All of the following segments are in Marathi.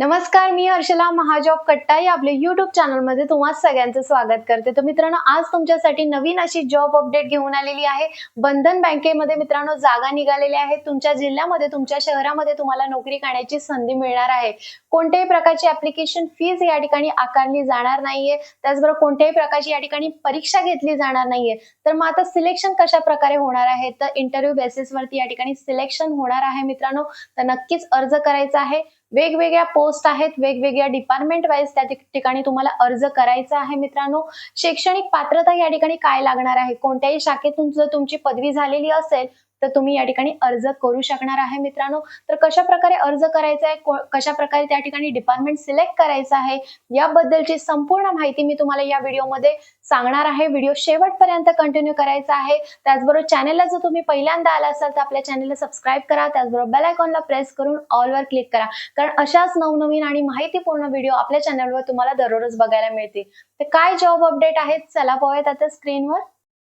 नमस्कार मी हर्षला महाजॉब कट्टा या आपल्या युट्यूब चॅनलमध्ये तुम्हा सगळ्यांचं स्वागत करते. तर मित्रांनो आज तुमच्यासाठी नवीन अशी जॉब अपडेट घेऊन आलेली आहे. बंधन बँकेमध्ये मित्रांनो जागा निघालेल्या आहेत तुमच्या जिल्ह्यामध्ये तुमच्या शहरामध्ये तुम्हाला नोकरी करण्याची संधी मिळणार आहे. कोणत्याही प्रकारची ऍप्लिकेशन फीज या ठिकाणी आकारली जाणार नाहीये. त्याचबरोबर कोणत्याही प्रकारची या ठिकाणी परीक्षा घेतली जाणार नाहीये. तर मग आता सिलेक्शन कशा प्रकारे होणार आहे? तर इंटरव्ह्यू बेसिसवरती या ठिकाणी सिलेक्शन होणार आहे मित्रांनो. तर नक्कीच अर्ज करायचा आहे. वेगवेगळ्या पोस्ट आहेत वेगवेगळ्या डिपार्टमेंट वाईज त्या ठिकाणी तुम्हाला अर्ज करायचा आहे मित्रांनो. शैक्षणिक पात्रता या ठिकाणी काय लागणार आहे? कोणत्याही शाखेतून जर तुमची पदवी झालेली असेल तर तुम्ही या ठिकाणी अर्ज करू शकणार आहे मित्रांनो. तर कशा प्रकारे अर्ज करायचा आहे? कशा प्रकारे त्या ठिकाणी डिपार्टमेंट सिलेक्ट करायचं आहे? याबद्दलची संपूर्ण माहिती मी तुम्हाला या व्हिडिओमध्ये सांगणार आहे. व्हिडिओ शेवटपर्यंत कंटिन्यू करायचा आहे. त्याचबरोबर चॅनेलला जर तुम्ही पहिल्यांदा आला असाल तर आपल्या चॅनेलला सबस्क्राईब करा. त्याचबरोबर बेल आयकॉनला प्रेस करून ऑल वर क्लिक करा. कारण अशाच नवनवीन आणि माहितीपूर्ण व्हिडिओ आपल्या चॅनलवर तुम्हाला दररोज बघायला मिळतील. तर काय जॉब अपडेट आहेत? चला पाहूयात आता स्क्रीनवर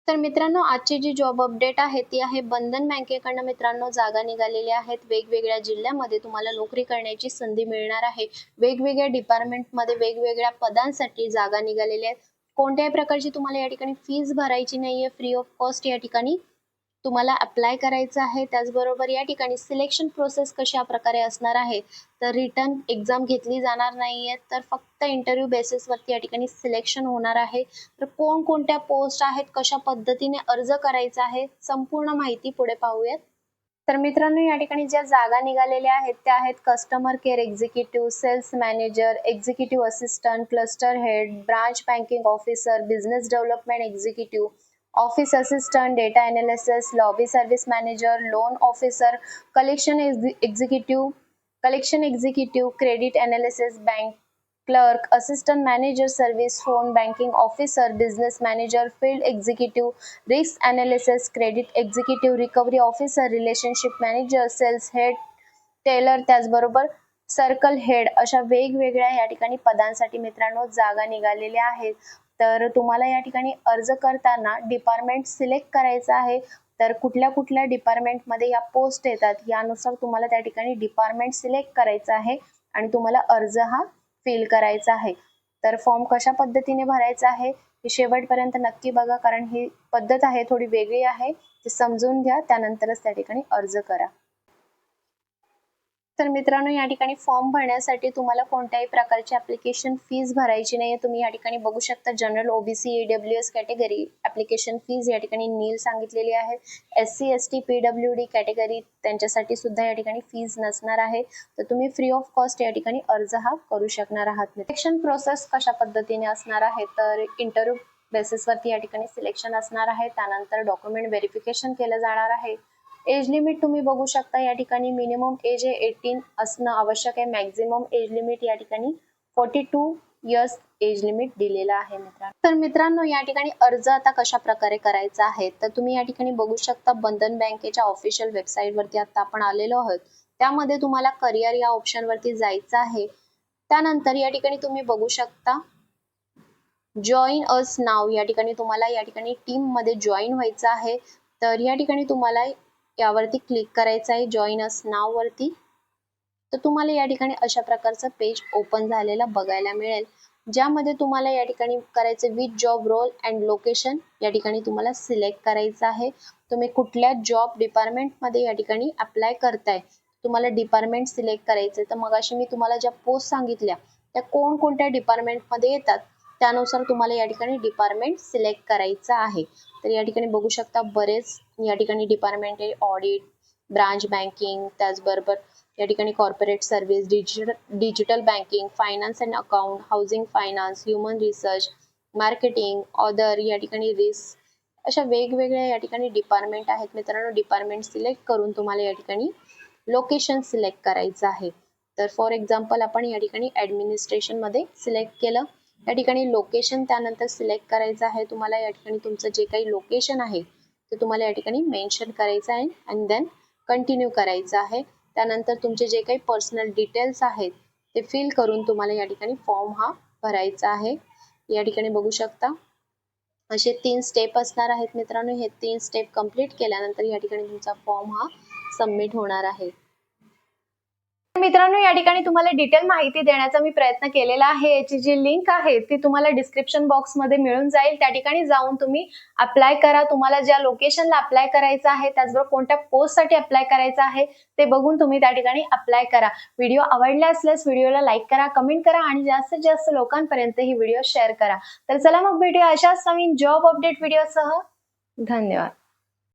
तर मित्रांनो आजची जी जॉब अपडेट आहे ती आहे बंधन बँकेकडनं मित्रांनो जागा निघालेल्या आहेत. वेगवेगळ्या जिल्ह्यामध्ये तुम्हाला नोकरी करण्याची संधी मिळणार आहे. वेगवेगळ्या डिपार्टमेंटमध्ये वेगवेगळ्या पदांसाठी जागा निघालेल्या आहेत. कोणत्याही प्रकारची तुम्हाला या ठिकाणी फीज भरायची नाहीये. फ्री ऑफ कॉस्ट या ठिकाणी तुम्हाला अप्लाय करायचं आहे त्याचबरोबर या ठिकाणी सिलेक्शन प्रोसेस कशा प्रकारे असणार आहे तर रिटर्न एक्झाम घेतली जाणार नाहीये तर फक्त इंटरव्ह्यू बेसिसवरती या ठिकाणी सिलेक्शन होणार आहे. तर कोणकोणत्या पोस्ट आहेत कशा पद्धतीने अर्ज करायचा आहे संपूर्ण माहिती पुढे पाहूयात. तर मित्रांनो या ठिकाणी ज्या जागा निघालेल्या आहेत त्या आहेत customer care executive sales manager executive assistant cluster head branch banking officer business development executive office assistant data analysis lobby service manager loan officer collection executive collection executive credit analysis bank clerk assistant manager service phone banking officer business manager field executive risk analysis credit executive recovery officer relationship manager sales head teller त्याचबरोबर सर्कल हेड अशा वेगवेगळ्या या ठिकाणी पदांसाठी मित्रांनो जागा निघालेल्या आहेत. तर तुम्हाला या ठिकाणी अर्ज करताना डिपार्टमेंट सिलेक्ट करायचं आहे. तर कुठल्या कुठल्या डिपार्टमेंटमध्ये या पोस्ट येतात यानुसार तुम्हाला त्या ठिकाणी डिपार्टमेंट सिलेक्ट करायचं आहे आणि तुम्हाला अर्ज हा फिल करायचा आहे. तर फॉर्म कशा पद्धतीने भरायचा आहे हे शेवटपर्यंत नक्की बघा कारण ही पद्धत आहे थोडी वेगळी आहे. ती समजून घ्या त्यानंतरच त्या ठिकाणी अर्ज करा. तर मित्रांनो या ठिकाणी फॉर्म भरण्यासाठी तुम्हाला कोणत्याही प्रकारची ऍप्लिकेशन फीज भरायची नाही तुम्ही या ठिकाणी बघू शकता general OBC EWS category application fees या ठिकाणी नील सांगितलेली आहे. S C S T PWD category त्यांच्यासाठी सुद्धा या ठिकाणी फीज नसणार आहे. तर तुम्ही फ्री ऑफ कॉस्ट या ठिकाणी अर्ज हा करू शकणार आहात. सिलेक्शन प्रोसेस कशा पद्धतीने असणार आहे? तर इंटरव्ह्यू बेसिसवरती या ठिकाणी सिलेक्शन असणार आहे. त्यानंतर डॉक्युमेंट व्हेरिफिकेशन केलं जाणार आहे. एज लिमिट तुम्ही बघू शकता या ठिकाणी. मिनिमम एज आहे एटीन असणं आवश्यक आहे. मॅक्झिमम एज लिमिट या ठिकाणी forty two years age limit दिलेला आहे मित्रांनो. तर मित्रांनो या ठिकाणी अर्ज आता कशा प्रकारे करायचा आहे? तर तुम्ही या ठिकाणी बघू शकता बंधन बँकेच्या ऑफिशियल वेबसाईट वरती आता आपण आलेलो आहोत. त्यामध्ये तुम्हाला करिअर या ऑप्शन वरती जायचं आहे. त्यानंतर या ठिकाणी तुम्ही बघू शकता जॉईन अस नाव या ठिकाणी तुम्हाला या ठिकाणी टीममध्ये जॉईन व्हायचं आहे. तर या ठिकाणी तुम्हाला यावरती क्लिक करायचं आहे जॉईन अस नाव वरती. तर तुम्हाला या ठिकाणी अशा प्रकारचं पेज ओपन झालेलं बघायला मिळेल. ज्यामध्ये तुम्हाला या ठिकाणी करायचं with job role and location या ठिकाणी तुम्हाला सिलेक्ट करायचं आहे. तुम्ही कुठल्या जॉब डिपार्टमेंटमध्ये या ठिकाणी अप्लाय करताय तुम्हाला डिपार्टमेंट सिलेक्ट करायचं तर मग अशी मी तुम्हाला ज्या पोस्ट सांगितल्या त्या कोणकोणत्या डिपार्टमेंटमध्ये येतात त्यानुसार तुम्हाला या ठिकाणी डिपार्टमेंट सिलेक्ट करायचं आहे. तर या ठिकाणी बघू शकता बरेच या ठिकाणी डिपार्टमेंट आहे. ऑडिट ब्रांच बँकिंग त्याचबरोबर या ठिकाणी corporate service digital digital banking finance and account housing finance human research marketing other या ठिकाणी रिस्क अशा वेगवेगळ्या या ठिकाणी डिपार्टमेंट आहेत. मित्रांनो डिपार्टमेंट सिलेक्ट करून तुम्हाला या ठिकाणी लोकेशन सिलेक्ट करायचं आहे. तर फॉर एक्झाम्पल आपण या ठिकाणी ऍडमिनिस्ट्रेशनमध्ये सिलेक्ट केलं. या ठिकाणी लोकेशन त्यानंतर सिलेक्ट करायचं आहे. तुम्हाला या ठिकाणी तुमचं जे काही लोकेशन आहे ते तुम्हाला या ठिकाणी मेन्शन करायचं आहे अँड देन कंटिन्यू करायचं आहे. त्यानंतर तुमचे जे काही पर्सनल डिटेल्स आहेत ते फिल करून तुम्हाला या ठिकाणी फॉर्म हा भरायचा आहे. या ठिकाणी बघू शकता. असे तीन स्टेप असणार आहेत मित्रांनो. हे तीन स्टेप कंप्लीट केल्यानंतर या ठिकाणी तुमचा फॉर्म हा सबमिट होणार आहे. मित्रांनो या ठिकाणी तुम्हाला डिटेल माहिती देण्याचा मी प्रयत्न केलेला आहे. याची जी लिंक आहे ती तुम्हाला डिस्क्रिप्शन बॉक्समध्ये मिळून जाईल. त्या ठिकाणी जाऊन तुम्ही अप्लाय करा. तुम्हाला ज्या लोकेशनला अप्लाय करायचं आहे त्याचबरोबर कोणत्या पोस्टसाठी अप्लाय करायचं आहे ते बघून तुम्ही त्या ठिकाणी अप्लाय करा. व्हिडिओ आवडला असल्यास व्हिडिओला लाईक करा कमेंट करा आणि जास्तीत जास्त लोकांपर्यंत ही व्हिडिओ शेअर करा. तर चला मग भेटूया अशाच नवीन जॉब अपडेट व्हिडिओसह धन्यवाद.